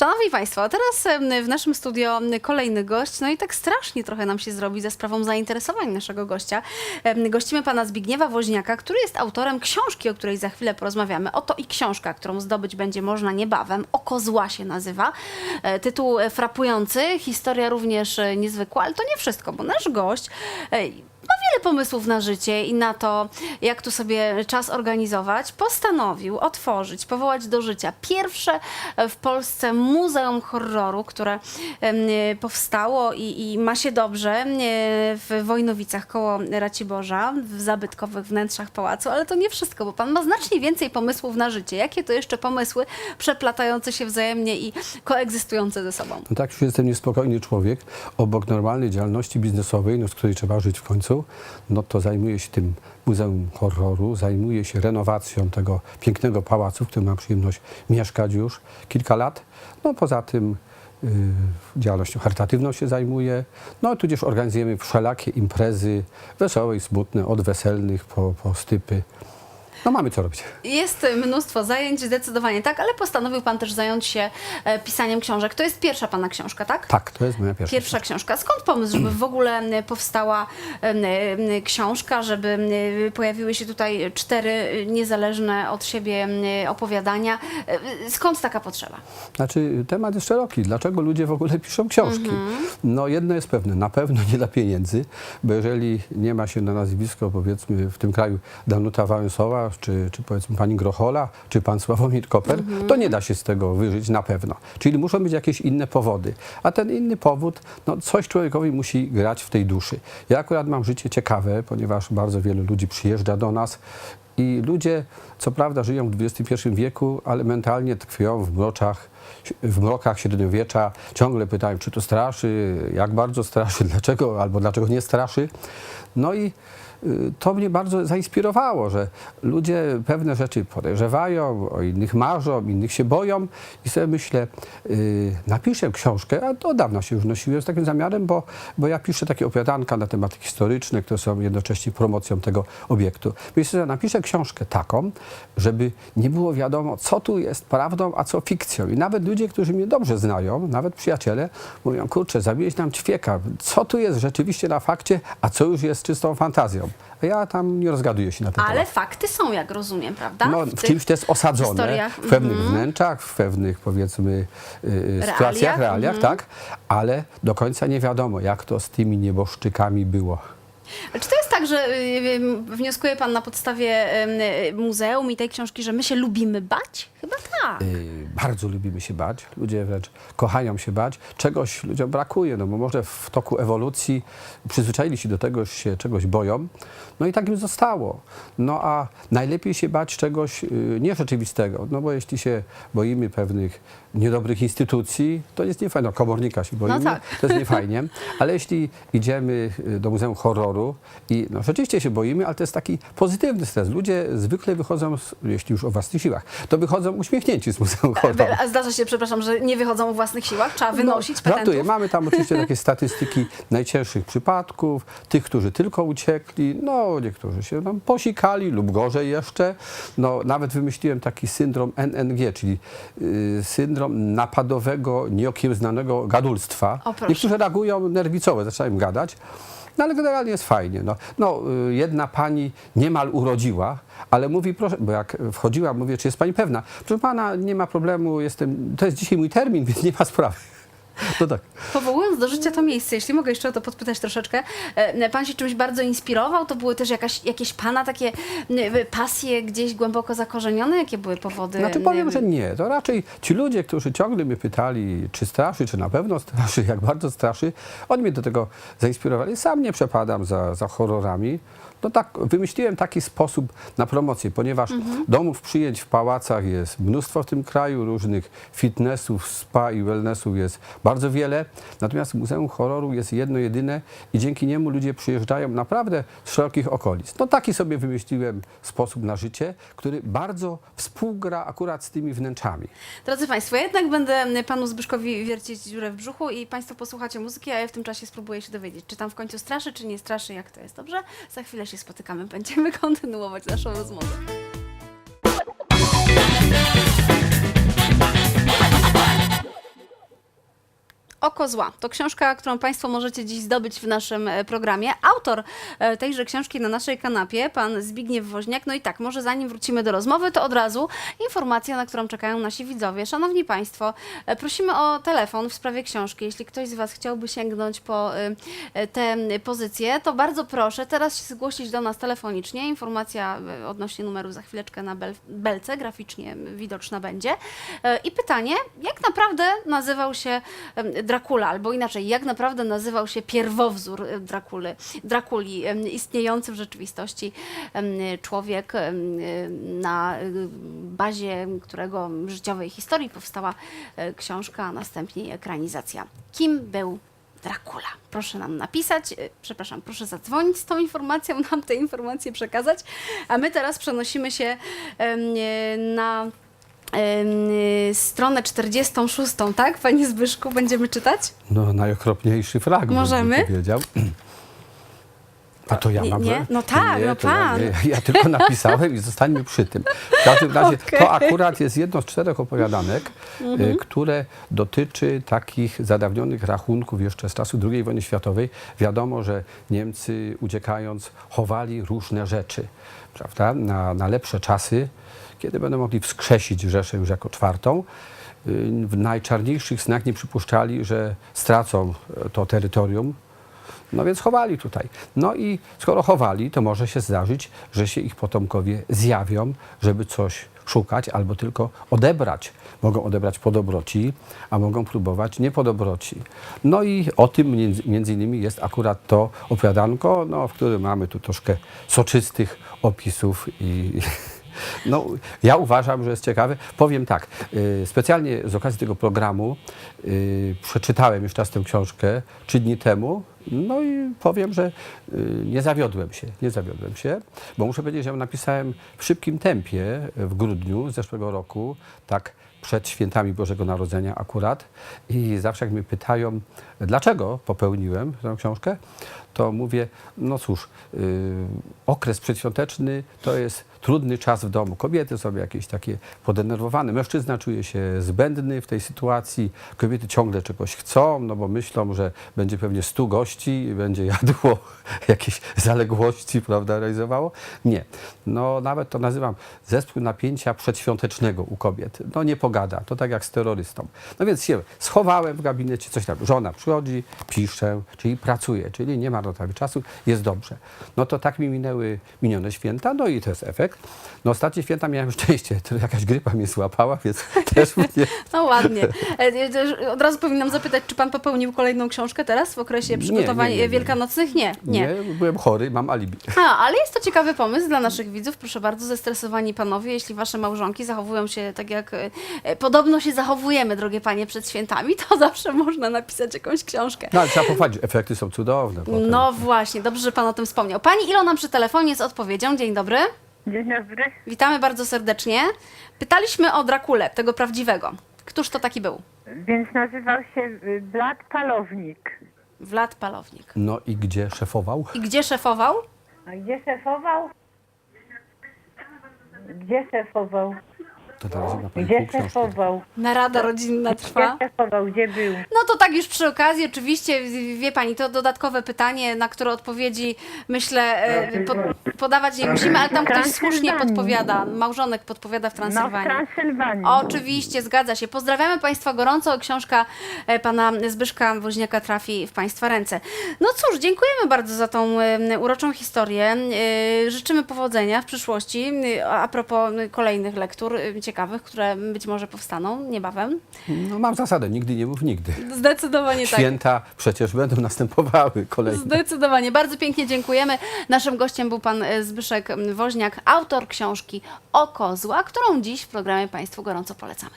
Szanowni Państwo, teraz w naszym studio kolejny gość, no i tak strasznie trochę nam się zrobi za sprawą zainteresowań naszego gościa. Gościmy pana Zbigniewa Woźniaka, który jest autorem książki, o której za chwilę porozmawiamy. Oto i książka, którą zdobyć będzie można niebawem. Oko zła się nazywa. E, Tytuł e, frapujący, historia również e, niezwykła, ale to nie wszystko, bo nasz gość ma pomysłów na życie i na to, jak tu sobie czas organizować, postanowił otworzyć, powołać do życia pierwsze w Polsce Muzeum Horroru, które em, powstało i, i ma się dobrze em, w Wojnowicach koło Raciborza, w zabytkowych wnętrzach pałacu, ale to nie wszystko, bo pan ma znacznie więcej pomysłów na życie. Jakie to jeszcze pomysły przeplatające się wzajemnie i koegzystujące ze sobą? No tak, już jestem niespokojny człowiek, obok normalnej działalności biznesowej, no, z której trzeba żyć w końcu, no to zajmuję się tym Muzeum Horroru, zajmuję się renowacją tego pięknego pałacu, w którym mam przyjemność mieszkać już kilka lat. No poza tym y, działalnością charytatywną się zajmuję, no tudzież organizujemy wszelakie imprezy wesołe i smutne, od weselnych po, po stypy. No mamy co robić. Jest mnóstwo zajęć, zdecydowanie tak, ale postanowił pan też zająć się e, pisaniem książek. To jest pierwsza pana książka, tak? Tak, to jest moja pierwsza. Pierwsza książka. Skąd pomysł, żeby w ogóle m, powstała em, em, książka, żeby m, pojawiły się tutaj cztery niezależne od siebie m, opowiadania? E, Skąd taka potrzeba? Znaczy, temat jest szeroki. Dlaczego ludzie w ogóle piszą książki? No, jedno jest pewne, na pewno nie dla pieniędzy, bo jeżeli nie ma się na nazwisko, powiedzmy, w tym kraju Danuta Wałęsowa, czy, czy powiedzmy pani Grochola, czy pan Sławomir Koper, to nie da się z tego wyżyć na pewno. Czyli muszą być jakieś inne powody. A ten inny powód, no, coś człowiekowi musi grać w tej duszy. Ja akurat mam życie ciekawe, ponieważ bardzo wielu ludzi przyjeżdża do nas i ludzie, co prawda, żyją w XXI wieku, ale mentalnie tkwią w mroczach, w mrokach średniowiecza. Ciągle pytają, czy to straszy, jak bardzo straszy, dlaczego albo dlaczego nie straszy. No i to mnie bardzo zainspirowało, że ludzie pewne rzeczy podejrzewają, o innych marzą, innych się boją i sobie myślę, y, napiszę książkę, a to dawno się już nosiłem z takim zamiarem, bo, bo ja piszę takie opowiadanka na tematy historyczne, które są jednocześnie promocją tego obiektu. Myślę, że napiszę książkę taką, żeby nie było wiadomo, co tu jest prawdą, a co fikcją. I nawet ludzie, którzy mnie dobrze znają, nawet przyjaciele, mówią, kurczę, zabiłeś nam ćwieka, co tu jest rzeczywiście na fakcie, a co już jest czystą fantazją. Ja tam nie rozgaduję się na ten Ale temat. fakty są, jak rozumiem, prawda? No, w tych czymś to jest osadzone, historiach. w pewnych Mhm. wnętrzach, w pewnych powiedzmy y, sytuacjach, realiach, mhm. tak, ale do końca nie wiadomo, jak to z tymi nieboszczykami było. Czy to jest tak, że y, y, wnioskuje pan na podstawie y, muzeum i tej książki, że my się lubimy bać? Chyba tak. Y, bardzo lubimy się bać, ludzie wręcz kochają się bać. Czegoś ludziom brakuje, no bo może w toku ewolucji przyzwyczaili się do tego, że się czegoś boją, no i tak im zostało. No a najlepiej się bać czegoś y, nierzeczywistego, no bo jeśli się boimy pewnych niedobrych instytucji, to jest niefajne. No, komornika się boimy, tak. to jest niefajnie, ale jeśli idziemy y, do Muzeum Horroru i no, rzeczywiście się boimy, ale to jest taki pozytywny stres. Ludzie zwykle wychodzą, z, jeśli już o własnych siłach, to wychodzą uśmiechnięci z Muzeum Horroru. A zdarza się, przepraszam, że nie wychodzą o własnych siłach? Trzeba wynosić no, petentów? żartuję. Mamy tam oczywiście takie statystyki najcięższych przypadków, tych, którzy tylko uciekli, no niektórzy się tam posikali lub gorzej jeszcze. No, nawet wymyśliłem taki syndrom NNG, czyli y, syndrom napadowego, nieokiełznanego gadulstwa. O. Niektórzy reagują nerwicowo, zaczynają gadać. No ale generalnie jest fajnie. No, no, y, jedna pani niemal urodziła, ale mówi, proszę, bo jak wchodziła, mówię, czy jest pani pewna? Proszę pana, nie ma problemu, jestem, to jest dzisiaj mój termin, więc nie ma sprawy. No tak. Powołując do życia to miejsce, jeśli mogę jeszcze o to podpytać troszeczkę, e, pan się czymś bardzo inspirował? To były też jakaś, jakieś pana takie pasje gdzieś głęboko zakorzenione? Jakie były powody? Znaczy powiem, że nie. To raczej ci ludzie, którzy ciągle mnie pytali, czy straszy, czy na pewno straszy, jak bardzo straszy, oni mnie do tego zainspirowali. Sam nie przepadam za, za horrorami. No tak, wymyśliłem taki sposób na promocję, ponieważ domów przyjęć w pałacach jest mnóstwo w tym kraju, różnych fitnessów, spa i wellnessów jest bardzo wiele, natomiast Muzeum Horroru jest jedno jedyne i dzięki niemu ludzie przyjeżdżają naprawdę z szerokich okolic. No taki sobie wymyśliłem sposób na życie, który bardzo współgra akurat z tymi wnętrzami. Drodzy Państwo, ja jednak będę panu Zbyszkowi wiercić dziurę w brzuchu i Państwo posłuchacie muzyki, a ja w tym czasie spróbuję się dowiedzieć, czy tam w końcu straszy, czy nie straszy, jak to jest. Dobrze? Za chwilę się spotykamy, będziemy kontynuować naszą rozmowę. Oko zła. To książka, którą Państwo możecie dziś zdobyć w naszym e, programie. Autor e, tejże książki na naszej kanapie, pan Zbigniew Woźniak. No i tak, może zanim wrócimy do rozmowy, to od razu informacja, na którą czekają nasi widzowie. Szanowni Państwo, e, prosimy o telefon w sprawie książki. Jeśli ktoś z Was chciałby sięgnąć po tę pozycję, to bardzo proszę teraz się zgłosić do nas telefonicznie. Informacja odnośnie numeru za chwileczkę na bel belce, graficznie widoczna będzie. I pytanie, jak naprawdę nazywał się Dracula, albo inaczej, jak naprawdę nazywał się pierwowzór e, Drakuli, Drakuli istniejący w rzeczywistości człowiek, na e, bazie którego życiowej historii powstała e, książka, a następnie ekranizacja. Kim był Dracula. Proszę nam napisać, e, przepraszam, proszę zadzwonić z tą informacją, nam tę informację przekazać, a my teraz przenosimy się e, na stronę 46, tak? Panie Zbyszku, będziemy czytać? No, najokropniejszy fragment, Możemy? bym powiedział. A to ja Nie- mam. nie? No tak, no to ja, pan. nie. ja tylko napisałem i zostańmy przy tym. W każdym razie Okej. to akurat jest jedno z czterech opowiadanek, Mhm. y, które dotyczy takich zadawnionych rachunków jeszcze z czasu II wojny światowej. Wiadomo, że Niemcy uciekając chowali różne rzeczy, prawda, na, na lepsze czasy, kiedy będą mogli wskrzesić Rzeszę już jako czwartą. Y, W najczarniejszych snach nie przypuszczali, że stracą e, to terytorium, no więc chowali tutaj. No i skoro chowali, to może się zdarzyć, że się ich potomkowie zjawią, żeby coś szukać albo tylko odebrać. Mogą odebrać po dobroci, a mogą próbować nie po dobroci. No i o tym między, innymi jest akurat to opowiadanko, no, w którym mamy tu troszkę soczystych opisów i no, ja uważam, że jest ciekawe. Powiem tak, y, specjalnie z okazji tego programu y, przeczytałem już raz tę książkę trzy dni temu. No i powiem, że y, nie zawiodłem się, nie zawiodłem się, bo muszę powiedzieć, że napisałem w szybkim tempie w grudniu zeszłego roku, tak przed świętami Bożego Narodzenia akurat. I zawsze jak mnie pytają, dlaczego popełniłem tę książkę, to mówię, no cóż, yy, okres przedświąteczny to jest trudny czas w domu. Kobiety są jakieś takie podenerwowane, mężczyzna czuje się zbędny w tej sytuacji, kobiety ciągle czegoś chcą, no bo myślą, że będzie pewnie stu gości i będzie jadło jakieś zaległości, prawda, realizowało. Nie. No nawet to nazywam zespół napięcia przedświątecznego u kobiet. No nie pogada, to tak jak z terrorystą. No więc się schowałem w gabinecie, coś tam. Żona przychodzi, pisze, czyli pracuje, czyli nie marnotrawi czasu, jest dobrze. No to tak mi minęły minione święta, no i to jest efekt. No ostatnie święta miałem szczęście, to jakaś grypa mnie złapała, więc też mnie No ładnie. E, e, Od razu powinnam zapytać, czy pan popełnił kolejną książkę teraz w okresie przygotowań nie, nie, nie. wielkanocnych? Nie, nie. nie, byłem chory, mam alibi. A, ale jest to ciekawy pomysł dla naszych widzów. Proszę bardzo, zestresowani panowie, jeśli wasze małżonki zachowują się tak jak e, e, podobno się zachowujemy, drogie panie, przed świętami, to zawsze można napisać jakąś książkę. No ale trzeba pochwalić, efekty są cudowne. potem. No właśnie, dobrze, że pan o tym wspomniał. Pani Ilona przy telefonie z odpowiedzią. Dzień dobry. Dzień dobry. Witamy bardzo serdecznie. Pytaliśmy o Drakule, tego prawdziwego. Któż to taki był? Więc nazywał się y, Blat Palownik. Wlad Palownik. No i gdzie szefował? I gdzie szefował? A gdzie szefował? Gdzie szefował? To teraz pani Gdzie pół książki. szefował? Narada rodzinna trwa. Gdzie szefował? Gdzie był? No to tak już przy okazji, oczywiście, wie pani, to dodatkowe pytanie, na które odpowiedzi myślę e, pod, podawać nie musimy, ale tam ktoś słusznie Transylwanii. podpowiada, małżonek podpowiada w No w Transylwanii. Transylwanii. Oczywiście, zgadza się. Pozdrawiamy Państwa gorąco. Książka e, pana Zbyszka Woźniaka trafi w Państwa ręce. No cóż, dziękujemy bardzo za tą e, uroczą historię. E, Życzymy powodzenia w przyszłości. E, A propos e, kolejnych lektur e, ciekawych, które być może powstaną niebawem. No mam zasadę, nigdy nie mów nigdy. Zdecydowanie tak. Święta przecież będą następowały kolejne. Zdecydowanie. Bardzo pięknie dziękujemy. Naszym gościem był pan e, Zbyszek Woźniak, autor książki Oko Zła, którą dziś w programie Państwu gorąco polecamy.